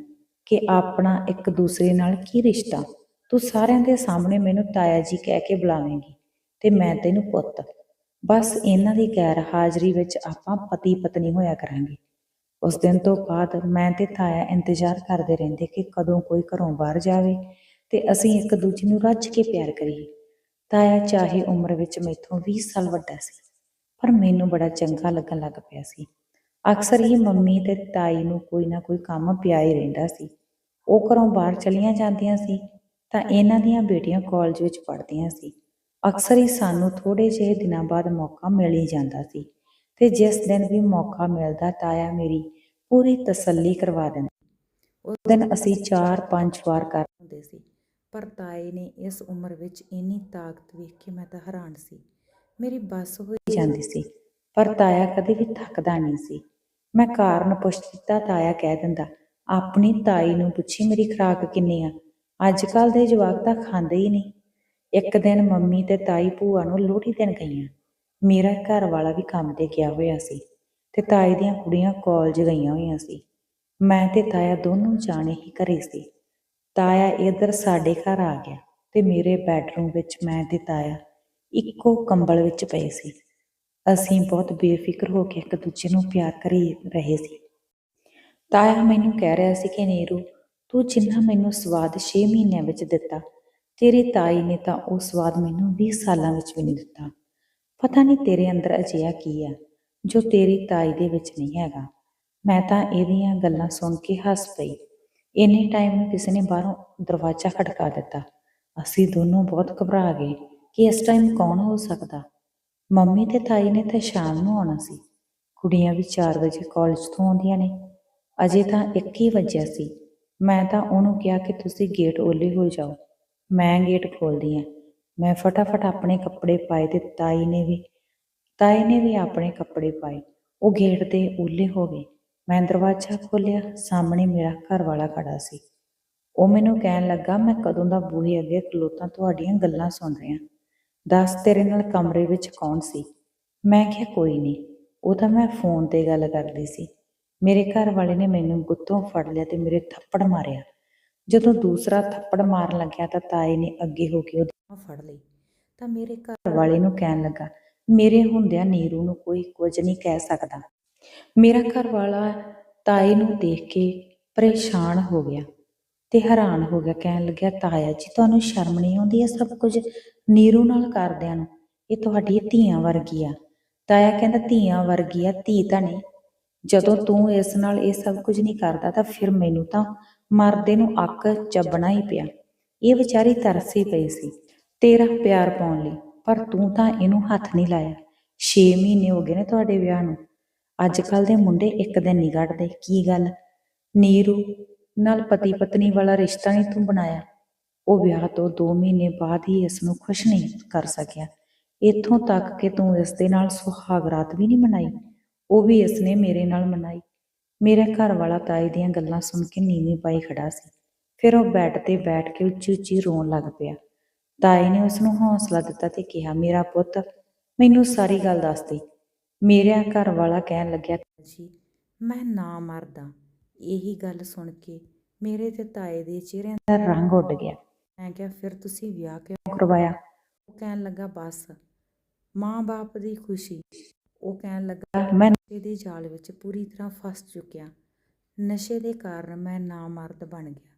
ਕਿ ਆਪਣਾ ਇੱਕ ਦੂਸਰੇ ਨਾਲ ਕੀ ਰਿਸ਼ਤਾ। ਤੂੰ ਸਾਰਿਆਂ ਦੇ ਸਾਹਮਣੇ ਮੈਨੂੰ ਤਾਇਆ ਜੀ ਕਹਿ ਕੇ ਬੁਲਾਵੇਂਗੀ ਤੇ ਮੈਂ ਤੈਨੂੰ ਪੁੱਤ। ਬਸ ਇਹਨਾਂ ਦੀ ਗੈਰ ਹਾਜ਼ਰੀ ਵਿੱਚ ਆਪਾਂ ਪਤੀ ਪਤਨੀ ਹੋਇਆ ਕਰਾਂਗੇ। ਉਸ ਦਿਨ ਤੋਂ ਬਾਅਦ ਮੈਂ ਤੇ ਤਾਇਆ ਇੰਤਜ਼ਾਰ ਕਰਦੇ ਰਹਿੰਦੇ ਕਿ ਕਦੋਂ ਕੋਈ ਘਰੋਂ ਬਾਹਰ ਜਾਵੇ ਤੇ ਅਸੀਂ ਇੱਕ ਦੂਜੇ ਨੂੰ ਰੱਜ ਕੇ ਪਿਆਰ ਕਰੀਏ। ਤਾਇਆ ਚਾਹੇ ਉਮਰ ਵਿੱਚ ਮੈਥੋਂ 20 ਸਾਲ ਵੱਡਾ ਸੀ, ਪਰ ਮੈਨੂੰ ਬੜਾ ਚੰਗਾ ਲੱਗਣ ਲੱਗ ਪਿਆ ਸੀ। ਅਕਸਰ ਹੀ ਮੰਮੀ ਤੇ ਤਾਈ ਨੂੰ ਕੋਈ ਨਾ ਕੋਈ ਕੰਮ ਪਿਆ ਹੀ ਰਹਿੰਦਾ ਸੀ। ਉਹ ਘਰੋਂ ਬਾਹਰ ਚਲੀਆਂ ਜਾਂਦੀਆਂ ਸੀ ਤਾਂ ਇਹਨਾਂ ਦੀਆਂ ਬੇਟੀਆਂ ਕਾਲਜ ਵਿੱਚ ਪੜ੍ਹਦੀਆਂ ਸੀ। ਅਕਸਰ ਹੀ ਸਾਨੂੰ ਥੋੜੇ ਜਿਹੇ ਦਿਨਾਂ ਬਾਅਦ ਮੌਕਾ ਮਿਲ ਹੀ ਜਾਂਦਾ ਸੀ ਤੇ ਜਿਸ ਦਿਨ ਵੀ ਮੌਕਾ ਮਿਲਦਾ ਤਾਇਆ ਮੇਰੀ ਪੂਰੀ ਤਸੱਲੀ ਕਰਵਾ ਦਿੰਦਾ। ਉਸ ਦਿਨ ਅਸੀਂ 4-5 ਵਾਰ ਕਰ ਹੁੰਦੇ ਸੀ, ਪਰ ਤਾਏ ਨੇ ਇਸ ਉਮਰ ਵਿੱਚ ਇੰਨੀ ਤਾਕਤ ਵੇਖ ਕੇ ਮੈਂ ਤਾਂ ਹੈਰਾਨ ਸੀ। ਮੇਰੀ ਬੱਸ ਹੋਈ ਜਾਂਦੀ ਸੀ, ਪਰ ਤਾਇਆ ਕਦੇ ਵੀ ਥੱਕਦਾ ਨਹੀਂ ਸੀ। ਮੈਂ ਕਾਰਨ ਪੁੱਛ ਦਿੱਤਾ, ਤਾਇਆ ਕਹਿ ਦਿੰਦਾ, ਆਪਣੀ ਤਾਈ ਨੂੰ ਪੁੱਛੀ ਮੇਰੀ ਖੁਰਾਕ ਕਿੰਨੀ ਆ? ਅੱਜ ਕੱਲ ਦੇ ਜਵਾਕ ਤਾਂ ਖਾਂਦੇ ਹੀ ਨਹੀਂ। ਇੱਕ ਦਿਨ ਮੰਮੀ ਤੇ ਤਾਈ ਭੂਆ ਨੂੰ ਲੋਹੜੀ ਦੇਣ ਗਈਆਂ। ਮੇਰਾ ਘਰ ਵਾਲਾ ਵੀ ਕੰਮ ਤੇ ਗਿਆ ਹੋਇਆ ਸੀ ਤੇ ਤਾਈ ਦੀਆਂ ਕੁੜੀਆਂ ਕਾਲਜ ਗਈਆਂ ਹੋਈਆਂ ਸੀ। ਮੈਂ ਤੇ ਤਾਇਆ ਦੋਨੋਂ ਜਾਣੇ ਹੀ ਘਰੇ ਸੀ। ਤਾਇਆ ਇਧਰ ਸਾਡੇ ਘਰ ਆ ਗਿਆ ਤੇ ਮੇਰੇ ਬੈੱਡਰੂਮ ਵਿੱਚ ਮੈਂ ਤੇ ਤਾਇਆ ਇੱਕੋ ਕੰਬਲ ਵਿੱਚ ਪਏ ਸੀ। ਅਸੀਂ ਬਹੁਤ ਬੇਫਿਕਰ ਹੋ ਕੇ ਇੱਕ ਦੂਜੇ ਨੂੰ ਪਿਆਰ ਕਰੀ ਰਹੇ ਸੀ। ਤਾਇਆ ਮੈਨੂੰ ਕਹਿ ਰਿਹਾ ਸੀ ਕਿ, ਨੀਰੂ, ਤੂੰ ਜਿੰਨਾ ਮੈਨੂੰ ਸਵਾਦ 6 ਮਹੀਨਿਆਂ ਵਿੱਚ ਦਿੱਤਾ, ਤੇਰੀ ਤਾਈ ਨੇ ਤਾਂ ਉਹ ਸਵਾਦ ਮੈਨੂੰ 20 ਸਾਲਾਂ ਵਿੱਚ ਵੀ ਨਹੀਂ ਦਿੱਤਾ। ਪਤਾ ਨਹੀਂ ਤੇਰੇ ਅੰਦਰ ਅਜਿਹਾ ਕੀ ਆ, ਜੋ ਤੇਰੀ ਤਾਈ ਦੇ ਵਿੱਚ ਨਹੀਂ ਹੈਗਾ। ਮੈਂ ਤਾਂ ਇਹਦੀਆਂ ਗੱਲਾਂ ਸੁਣ ਕੇ ਹੱਸ ਪਈ। ਇੰਨੇ ਟਾਈਮ ਨੂੰ ਕਿਸੇ ਨੇ ਬਾਹਰੋਂ ਦਰਵਾਜ਼ਾ ਖੜਕਾ ਦਿੱਤਾ। ਅਸੀਂ ਦੋਨੋਂ ਬਹੁਤ ਘਬਰਾ ਗਏ ਕਿ ਇਸ ਟਾਈਮ ਕੌਣ ਹੋ ਸਕਦਾ? ਮੰਮੀ ਤੇ ਤਾਈ ਨੇ ਤਾਂ ਸ਼ਾਮ ਨੂੰ ਆਉਣਾ ਸੀ। ਕੁੜੀਆਂ ਵੀ 4 ਵਜੇ ਕਾਲਜ ਤੋਂ ਆਉਂਦੀਆਂ ਨੇ। ਅਜੇ ਤਾਂ 1 ਹੀ ਵਜਿਆ ਸੀ। ਮੈਂ ਤਾਂ ਉਹਨੂੰ ਕਿਹਾ ਕਿ ਤੁਸੀਂ ਗੇਟ ਓਲੇ ਹੋ ਜਾਓ। ਮੈਂ ਗੇਟ ਖੋਲਦੀ ਆ ਮੈਂ ਫਟਾਫਟ ਆਪਣੇ ਕੱਪੜੇ ਪਾਏ ਤੇ ਤਾਈ ਨੇ ਵੀ, ਤਾਈ ਨੇ ਵੀ ਆਪਣੇ ਕੱਪੜੇ ਪਾਏ। ਉਹ ਗੇਟ ਦੇ ਓਲੇ ਹੋ ਗਏ। ਮੈਂ ਦਰਵਾਜ਼ਾ ਖੋਲ੍ਹਿਆ, ਸਾਹਮਣੇ ਮੇਰਾ ਘਰ ਵਾਲਾ ਖੜਾ ਸੀ। ਉਹ ਮੈਨੂੰ ਕਹਿਣ ਲੱਗਾ, ਮੈਂ ਕਦੋਂ ਦਾ ਬੂਹੇ ਅੱਗੇ ਖਲੋਤਾ, ਤੁਹਾਡੀਆਂ ਗੱਲਾਂ ਸੁਣ ਰਿਹਾ। ਦੱਸ ਤੇਰੇ ਨਾਲ ਕਮਰੇ ਵਿੱਚ ਕੌਣ ਸੀ? ਮੈਂ ਕਿਹਾ, ਕੋਈ ਨਹੀਂ। ਉਹ ਤਾਂ ਮੈਂ ਫੋਨ ਤੇ ਗੱਲ ਕਰਦੀ ਸੀ। ਮੇਰੇ ਘਰ ਵਾਲੇ ਨੇ ਮੈਨੂੰ ਗੁੱਤੋਂ ਫੜ ਲਿਆ ਤੇ ਮੇਰੇ ਥੱਪੜ ਮਾਰਿਆ। ਜਦੋਂ ਦੂਸਰਾ ਥੱਪੜ ਮਾਰਨ ਲੱਗਿਆ ਤਾਂ ਤਾਏ ਨੇ ਅੱਗੇ ਹੋ ਕੇ ਉਹਦੀ ਫੜ ਲਈ ਤਾਂ ਮੇਰੇ ਘਰ ਵਾਲੇ ਨੂੰ ਕਹਿਣ ਲੱਗਾ, ਮੇਰੇ ਹੁੰਦਿਆਂ ਨੀਰੂ ਨੂੰ ਕੋਈ ਕੁਝ ਨਹੀਂ ਕਹਿ ਸਕਦਾ। ਮੇਰਾ ਘਰ ਵਾਲਾ ਤਾਏ ਨੂੰ ਦੇਖ ਕੇ ਪਰੇਸ਼ਾਨ ਹੋ ਗਿਆ। ਤੇ ਹੈਰਾਨ ਹੋ ਗਿਆ, ਕਹਿਣ ਲੱਗਿਆ, ਤਾਇਆ ਜੀ, ਤੁਹਾਨੂੰ ਸ਼ਰਮ ਨਹੀਂ ਆਉਂਦੀ ਇਹ ਸਭ ਕੁਝ ਨੀਰੂ ਨਾਲ ਕਰਦਿਆਂ ਨੂੰ? ਇਹ ਤੁਹਾਡੀ ਧੀਆਂ ਵਰਗੀ ਆ। ਤਾਇਆ ਕਹਿੰਦਾ, ਧੀਆਂ ਵਰਗੀ ਆ, ਧੀ ਤਾਂ ਨਹੀਂ। ਜਦੋਂ ਤੂੰ ਇਸ ਨਾਲ ਇਹ ਸਭ ਕੁਝ ਨਹੀਂ ਕਰਦਾ, ਤਾਂ ਫਿਰ ਮੈਨੂੰ ਤਾਂ ਮਰਦੇ ਨੂੰ ਅੱਕ ਚੱਬਣਾ ਹੀ ਪਿਆ। ਇਹ ਵਿਚਾਰੀ ਤਰਸੀ ਪਈ ਸੀ, ਤੇਰਾ ਪਿਆਰ ਪਾਉਣ ਲਈ, ਪਰ ਤੂੰ ਤਾਂ ਇਹਨੂੰ ਹੱਥ ਨਹੀਂ ਲਾਇਆ। 6 ਮਹੀਨੇ ਹੋ ਗਏ ਨੇ ਤੁਹਾਡੇ ਵਿਆਹ ਨੂੰ। ਅੱਜ ਕੱਲ ਦੇ ਮੁੰਡੇ ਇੱਕ ਦਿਨ ਨਹੀਂ ਕੱਢਦੇ, ਕੀ ਗੱਲ? ਨੀਰੂ ਨਾਲ ਪਤੀ ਪਤਨੀ ਵਾਲਾ ਰਿਸ਼ਤਾ ਨਹੀਂ ਤੂੰ ਬਣਾਇਆ। ਉਹ ਵਿਆਹ ਤੋਂ 2 ਮਹੀਨੇ ਬਾਅਦ ਹੀ ਇਸ ਨੂੰ ਖੁਸ਼ ਨਹੀਂ ਕਰ ਸਕਿਆ। ਇੱਥੋਂ ਤੱਕ ਕਿ ਤੂੰ ਇਸ ਦੇ ਨਾਲ ਸੁਹਾਗਰਾਤ ਵੀ ਨਹੀਂ ਮਨਾਈ। ਉਹ ਵੀ ਇਸ ਨੇ ਮੇਰੇ ਨਾਲ ਮਨਾਈ। ਮੇਰੇ ਘਰ ਵਾਲਾ ਤਾਈ ਦੀਆਂ ਗੱਲਾਂ ਸੁਣ ਕੇ ਨੀਵੀਂ ਪਾਈ ਖੜਾ ਸੀ। ਫਿਰ ਉਹ ਬੈੱਡ ਤੇ ਬੈਠ ਕੇ ਉੱਚੀ ਉੱਚੀ ਰੋਣ ਲੱਗ ਪਿਆ। ਤਾਈ ਨੇ ਉਸ ਨੂੰ ਹੌਸਲਾ ਦਿੱਤਾ ਤੇ ਕਿਹਾ, ਮੇਰਾ ਪੁੱਤ, ਮੈਨੂੰ ਸਾਰੀ ਗੱਲ ਦੱਸ ਦੇ। ਮੇਰਾ ਘਰ ਵਾਲਾ ਕਹਿਣ ਲੱਗਿਆ, ਜੀ, ਮੈਂ ਨਾ ਮਰਦਾ। ਇਹੀ ਗੱਲ ਸੁਣ ਕੇ ਮੇਰੇ ਤੇ ਤਾਏ ਦੇ ਚਿਹਰਿਆਂ ਦਾ ਰੰਗ ਉੱਡ ਗਿਆ। ਮੈਂ ਕਿਹਾ ਫਿਰ ਤੁਸੀਂ ਵਿਆਹ ਕਿਉਂ ਕਰਵਾਇਆ? ਉਹ ਕਹਿਣ ਲੱਗਾ ਬਸ ਮਾਂ-ਬਾਪ ਦੀ ਖੁਸ਼ੀ। ਉਹ ਕਹਿਣ ਲੱਗਾ ਮੈਂ ਨਸ਼ੇ ਦੇ ਜਾਲ ਵਿੱਚ ਪੂਰੀ ਤਰ੍ਹਾਂ ਫਸ ਚੁੱਕਿਆ। ਨਸ਼ੇ ਦੇ ਕਾਰਨ ਮੈਂ ਨਾਮਰਦ ਬਣ ਗਿਆ।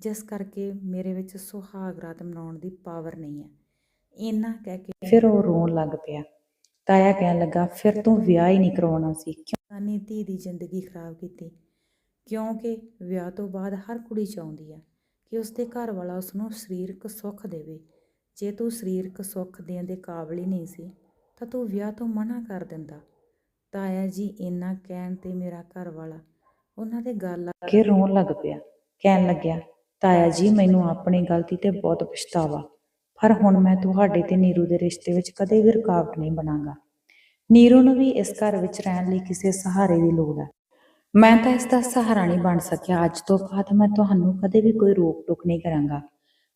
ਜਿਸ ਕਰਕੇ ਮੇਰੇ ਵਿੱਚ ਸੁਹਾਗ ਰਾਤ ਮਨਾਉਣ ਦੀ ਪਾਵਰ ਨਹੀਂ ਹੈ। ਇੰਨਾ ਕਹਿ ਕੇ ਫਿਰ ਉਹ ਰੋਣ ਲੱਗ ਪਿਆ। ਤਾਇਆ ਕਹਿਣ ਲੱਗਾ ਫਿਰ ਤੂੰ ਵਿਆਹ ਹੀ ਨਹੀਂ ਕਰਵਾਉਣਾ ਸੀ। ਕਿਉਂ? ਨੀ ਧੀ ਦੀ ਜ਼ਿੰਦਗੀ ਖਰਾਬ ਕੀਤੀ। ਕਿਉਂਕਿ ਵਿਆਹ ਤੋਂ ਬਾਅਦ ਹਰ ਕੁੜੀ ਚਾਹੁੰਦੀ ਹੈ ਕਿ ਉਸਦੇ ਘਰ ਵਾਲਾ ਉਸਨੂੰ ਸਰੀਰਕ ਸੁੱਖ ਦੇਵੇ। ਜੇ ਤੂੰ ਸਰੀਰਕ ਸੁੱਖ ਦੇਣ ਦੇ ਕਾਬਿਲ ਹੀ ਨਹੀਂ ਸੀ, ਤਾਂ ਤੂੰ ਵਿਆਹ ਤੋਂ ਮਨਾ ਕਰ ਦਿੰਦਾ। ਤਾਇਆ ਜੀ ਇੰਨਾ ਕਹਿਣ ਤੇ ਮੇਰਾ ਘਰ ਵਾਲਾ ਉਹਨਾਂ ਦੇ ਗੱਲ ਆ ਕੇ ਰੋਣ ਲੱਗ ਪਿਆ। ਕਹਿਣ ਲੱਗਿਆ, ਤਾਇਆ ਜੀ, ਮੈਨੂੰ ਆਪਣੀ ਗਲਤੀ ਤੇ ਬਹੁਤ ਪਛਤਾਵਾ, ਪਰ ਹੁਣ ਮੈਂ ਤੁਹਾਡੇ ਤੇ ਨੀਰੂ ਦੇ ਰਿਸ਼ਤੇ ਵਿੱਚ ਕਦੇ ਵੀ ਰੁਕਾਵਟ ਨਹੀਂ ਬਣਾਂਗਾ। ਨੀਰੂ ਨੂੰ ਵੀ ਇਸ ਘਰ ਵਿੱਚ ਰਹਿਣ ਲਈ ਕਿਸੇ ਸਹਾਰੇ ਦੀ ਲੋੜ ਹੈ ਮੈਂ ਤਾਂ ਇਸ ਦਾ ਸਹਾਰਾ ਨਹੀਂ ਬਣ ਸਕਿਆ। ਅੱਜ ਤੋਂ ਬਾਅਦ ਮੈਂ ਤੁਹਾਨੂੰ ਕਦੇ ਵੀ ਕੋਈ ਰੋਕ ਟੋਕ ਨਹੀਂ ਕਰਾਂਗਾ।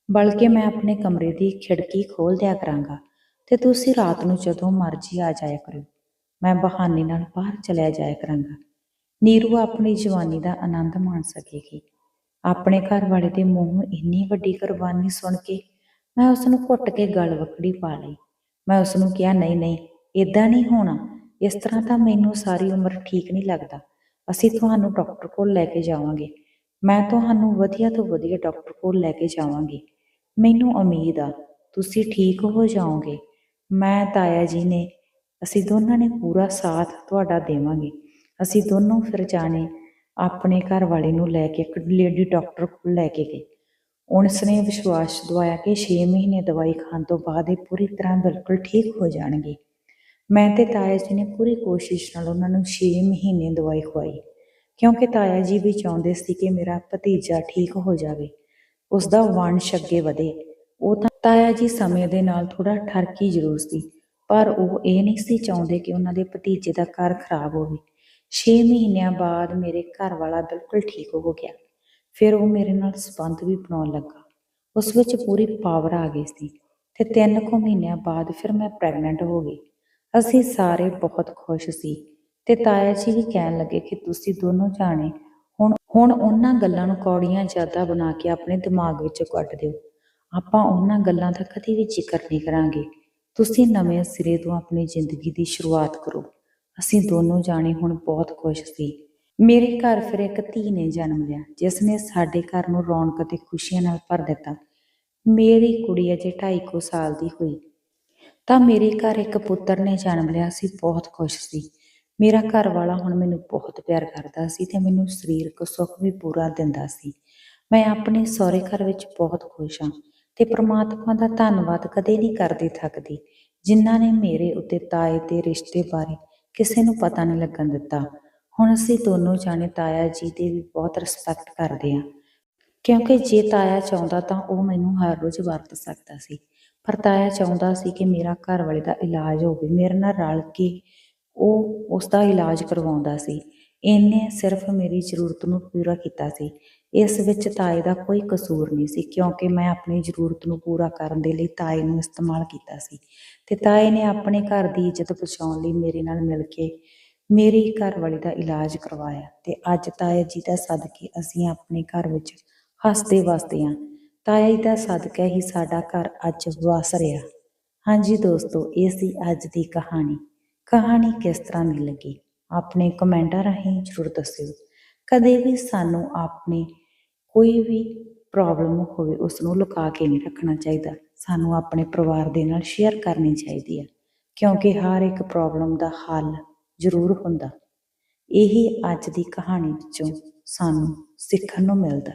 ਬਲਕਿ ਮੈਂ ਆਪਣੇ ਕਮਰੇ ਦੀ ਖਿੜਕੀ ਖੋਲ ਦਿਆ ਕਰਾਂਗਾ ਤੇ ਤੁਸੀਂ ਰਾਤ ਨੂੰ ਜਦੋਂ ਮਰਜ਼ੀ ਆ ਜਾਇਆ ਕਰੋ ਮੈਂ ਬਹਾਨੇ ਨਾਲ ਬਾਹਰ ਚਲਿਆ ਜਾਇਆ ਕਰਾਂਗਾ। ਨੀਰੂ ਆਪਣੀ ਜਵਾਨੀ ਦਾ ਆਨੰਦ ਮਾਣ ਸਕੇਗੀ। ਆਪਣੇ ਘਰ ਵਾਲੇ ਦੇ ਮੂੰਹੋਂ ਇੰਨੀ ਵੱਡੀ ਕੁਰਬਾਨੀ ਸੁਣ ਕੇ ਮੈਂ ਉਸ ਨੂੰ ਘੁੱਟ ਕੇ ਗਲ ਵਕੜੀ ਪਾ ਲਈ। ਮੈਂ ਉਸ ਨੂੰ ਕਿਹਾ, ਨਹੀਂ ਨਹੀਂ ਇਦਾਂ ਨਹੀਂ ਹੋਣਾ। ਇਸ ਤਰ੍ਹਾਂ ਤਾਂ ਮੈਨੂੰ ਸਾਰੀ ਉਮਰ ਠੀਕ ਨਹੀਂ ਲੱਗਦਾ। ਅਸੀਂ ਤੁਹਾਨੂੰ ਡਾਕਟਰ ਕੋਲ ਲੈ ਕੇ ਜਾਵਾਂਗੇ। ਮੈਂ ਤੁਹਾਨੂੰ ਵਧੀਆ ਤੋਂ ਵਧੀਆ ਡਾਕਟਰ ਕੋਲ ਲੈ ਕੇ ਜਾਵਾਂਗੀ। ਮੈਨੂੰ ਉਮੀਦ ਆ, ਤੁਸੀਂ ਠੀਕ ਹੋ ਜਾਓਗੇ। ਮੈਂ, ਤਾਇਆ ਜੀ ਨੇ ਅਸੀਂ ਦੋਨਾਂ ਨੇ ਪੂਰਾ ਸਾਥ ਤੁਹਾਡਾ ਦੇਵਾਂਗੇ। ਅਸੀਂ ਦੋਨੋਂ ਫਿਰ ਜਾਣੇ ਆਪਣੇ ਘਰ ਵਾਲੇ ਨੂੰ ਲੈ ਕੇ, ਇੱਕ ਲੇਡੀ ਡਾਕਟਰ ਕੋਲ ਲੈ ਕੇ ਗਏ। ਉਸ ਨੇ ਵਿਸ਼ਵਾਸ ਦਵਾਇਆ ਕਿ 6 ਮਹੀਨੇ ਦਵਾਈ ਖਾਣ ਤੋਂ ਬਾਅਦ ਇਹ ਪੂਰੀ ਤਰ੍ਹਾਂ ਬਿਲਕੁਲ ਠੀਕ ਹੋ ਜਾਣਗੇ। ਮੈਂ ਤੇ ਤਾਇਆ ਜੀ ਨੇ ਪੂਰੀ ਕੋਸ਼ਿਸ਼ ਨਾਲ ਉਹਨਾਂ ਨੂੰ 6 ਮਹੀਨੇ ਦਵਾਈ ਖਵਾਈ, ਕਿਉਂਕਿ ਤਾਇਆ ਜੀ ਵੀ ਚਾਹੁੰਦੇ ਸੀ ਕਿ ਮੇਰਾ ਭਤੀਜਾ ਠੀਕ ਹੋ ਜਾਵੇ ਉਸ ਦਾ ਵੰਸ਼ ਅੱਗੇ ਵਧੇ। ਉਹ ਤਾਂ ਤਾਇਆ ਜੀ ਸਮੇਂ ਦੇ ਨਾਲ ਥੋੜਾ ਠਰਕੀ ਜ਼ਰੂਰ ਸੀ, ਪਰ ਉਹ ਇਹ ਨਹੀਂ ਸੀ ਚਾਹੁੰਦੇ ਕਿ ਉਹਨਾਂ ਦੇ ਭਤੀਜੇ ਦਾ ਘਰ ਖਰਾਬ ਹੋਵੇ। 6 ਮਹੀਨਿਆਂ ਬਾਅਦ ਮੇਰੇ ਘਰ ਵਾਲਾ ਬਿਲਕੁਲ ਠੀਕ ਹੋ ਗਿਆ। ਫਿਰ ਉਹ ਮੇਰੇ ਨਾਲ ਸੰਬੰਧ ਵੀ ਬਣਾਉਣ ਲੱਗਾ। ਉਸ ਵਿੱਚ ਪੂਰੀ ਪਾਵਰ ਆ ਗਈ ਸੀ ਤੇ ਤਿੰਨ ਕੁ ਮਹੀਨਿਆਂ ਬਾਅਦ ਫਿਰ ਮੈਂ ਪ੍ਰੈਗਨੈਂਟ ਹੋ ਗਈ। ਅਸੀਂ ਸਾਰੇ ਬਹੁਤ ਖੁਸ਼ ਸੀ ਤੇ ਤਾਇਆ ਜੀ ਵੀ ਕਹਿਣ ਲੱਗੇ ਕਿ ਤੁਸੀਂ ਦੋਨੋਂ ਜਾਣੇ ਹੁਣ ਹੁਣ ਉਹਨਾਂ ਗੱਲਾਂ ਨੂੰ ਕੌੜੀਆਂ ਜ਼ਿਆਦਾ ਬਣਾ ਕੇ ਆਪਣੇ ਦਿਮਾਗ ਵਿੱਚ ਕੱਢ ਦਿਓ। ਆਪਾਂ ਉਹਨਾਂ ਗੱਲਾਂ ਦਾ ਕਦੇ ਵੀ ਜ਼ਿਕਰ ਨਹੀਂ ਕਰਾਂਗੇ। ਤੁਸੀਂ ਨਵੇਂ ਸਿਰੇ ਤੋਂ ਆਪਣੀ ਜ਼ਿੰਦਗੀ ਦੀ ਸ਼ੁਰੂਆਤ ਕਰੋ। ਅਸੀਂ ਦੋਨੋਂ ਜਾਣੇ ਹੁਣ ਬਹੁਤ ਖੁਸ਼ ਸੀ। ਮੇਰੇ ਘਰ ਫਿਰ ਇੱਕ ਧੀ ਨੇ ਜਨਮ ਲਿਆ, ਜਿਸ ਨੇ ਸਾਡੇ ਘਰ ਨੂੰ ਰੌਣਕ ਅਤੇ ਖੁਸ਼ੀਆਂ ਨਾਲ ਭਰ ਦਿੱਤਾ। ਮੇਰੀ ਕੁੜੀ ਅਜੇ 2.5 ਸਾਲ ਦੀ ਹੋਈ। ਤਾਂ ਮੇਰੇ ਘਰ ਇੱਕ ਪੁੱਤਰ ਨੇ ਜਨਮ ਲਿਆ ਸੀ, ਬਹੁਤ ਖੁਸ਼ ਸੀ। ਮੇਰਾ ਘਰ ਵਾਲਾ ਹੁਣ ਮੈਨੂੰ ਬਹੁਤ ਪਿਆਰ ਕਰਦਾ ਸੀ ਤੇ ਮੈਨੂੰ ਸਰੀਰਕ ਸੁੱਖ ਵੀ ਪੂਰਾ ਦਿੰਦਾ ਸੀ। ਮੈਂ ਆਪਣੇ ਸਹੁਰੇ ਘਰ ਵਿੱਚ ਬਹੁਤ ਖੁਸ਼ ਹਾਂ ਤੇ ਪ੍ਰਮਾਤਮਾ ਦਾ ਧੰਨਵਾਦ ਕਦੇ ਨਹੀਂ ਕਰਦੀ ਥੱਕਦੀ, ਜਿਨ੍ਹਾਂ ਨੇ ਮੇਰੇ ਉੱਤੇ ਤਾਏ ਦੇ ਰਿਸ਼ਤੇ ਬਾਰੇ ਕਿਸੇ ਨੂੰ ਪਤਾ ਨਹੀਂ ਲੱਗਣ ਦਿੱਤਾ। ਹੁਣ ਅਸੀਂ ਦੋਨੋਂ ਜਾਣੇ ਤਾਇਆ ਜੀ ਦੀ ਵੀ ਬਹੁਤ ਰਿਸਪੈਕਟ ਕਰਦੇ ਹਾਂ। ਕਿਉਂਕਿ ਜੇ ਤਾਇਆ ਚਾਹੁੰਦਾ ਤਾਂ ਉਹ ਮੈਨੂੰ ਹਰ ਰੋਜ਼ ਵਰਤ ਸਕਦਾ ਸੀ। ਪਰ ਤਾਇਆ ਚਾਹੁੰਦਾ ਸੀ ਕਿ ਮੇਰਾ ਘਰ ਵਾਲੇ ਦਾ ਇਲਾਜ ਹੋਵੇ। ਮੇਰੇ ਨਾਲ ਰਲ ਕੇ ਉਹ ਉਸ ਦਾ ਇਲਾਜ ਕਰਵਾਉਂਦਾ ਸੀ। ਇਹਨੇ ਸਿਰਫ ਮੇਰੀ ਜ਼ਰੂਰਤ ਨੂੰ ਪੂਰਾ ਕੀਤਾ ਸੀ। ਇਸ ਵਿੱਚ ਤਾਏ ਦਾ ਕੋਈ ਕਸੂਰ ਨਹੀਂ ਸੀ, ਕਿਉਂਕਿ ਮੈਂ ਆਪਣੀ ਜ਼ਰੂਰਤ ਨੂੰ ਪੂਰਾ ਕਰਨ ਦੇ ਲਈ ਤਾਏ ਨੂੰ ਇਸਤੇਮਾਲ ਕੀਤਾ ਸੀ। ਤੇ ਤਾਏ ਨੇ ਆਪਣੇ ਘਰ ਦੀ ਇੱਜ਼ਤ ਬਚਾਉਣ ਲਈ ਮੇਰੇ ਨਾਲ ਮਿਲ ਕੇ ਮੇਰੀ ਘਰ ਵਾਲੀ ਦਾ ਇਲਾਜ ਕਰਵਾਇਆ। ਤੇ ਅੱਜ ਤਾਏ ਜੀ ਦਾ ਸਦਕੇ ਅਸੀਂ ਆਪਣੇ ਘਰ ਵਿੱਚ ਹੱਸਦੇ ਵਸਦੇ ਹਾਂ। ਤਾਇਆ ਜੀ ਦਾ ਸਦਕਾ ਹੀ ਸਾਡਾ ਘਰ ਅੱਜ ਵਸ ਰਿਹਾ। ਹਾਂਜੀ ਦੋਸਤੋ, ਇਹ ਸੀ ਅੱਜ ਦੀ ਕਹਾਣੀ। ਕਹਾਣੀ ਕਿਸ ਤਰ੍ਹਾਂ ਦੀ ਲੱਗੀ? ਆਪਣੇ ਕਮੈਂਟਾਂ ਰਾਹੀਂ ਜ਼ਰੂਰ ਦੱਸਿਓ। ਕਦੇ ਵੀ ਸਾਨੂੰ ਆਪਣੇ ਕੋਈ ਵੀ ਪ੍ਰੋਬਲਮ ਹੋਵੇ ਉਸ ਨੂੰ ਲੁਕਾ ਕੇ ਨਹੀਂ ਰੱਖਣਾ ਚਾਹੀਦਾ। ਸਾਨੂੰ ਆਪਣੇ ਪਰਿਵਾਰ ਦੇ ਨਾਲ ਸ਼ੇਅਰ ਕਰਨੀ ਚਾਹੀਦੀ ਹੈ, ਕਿਉਂਕਿ ਹਰ ਇੱਕ ਪ੍ਰੋਬਲਮ ਦਾ ਹੱਲ ਜ਼ਰੂਰ ਹੁੰਦਾ। ਇਹੀ ਅੱਜ ਦੀ ਕਹਾਣੀ ਵਿੱਚੋਂ ਸਾਨੂੰ ਸਿੱਖਣ ਨੂੰ ਮਿਲਦਾ।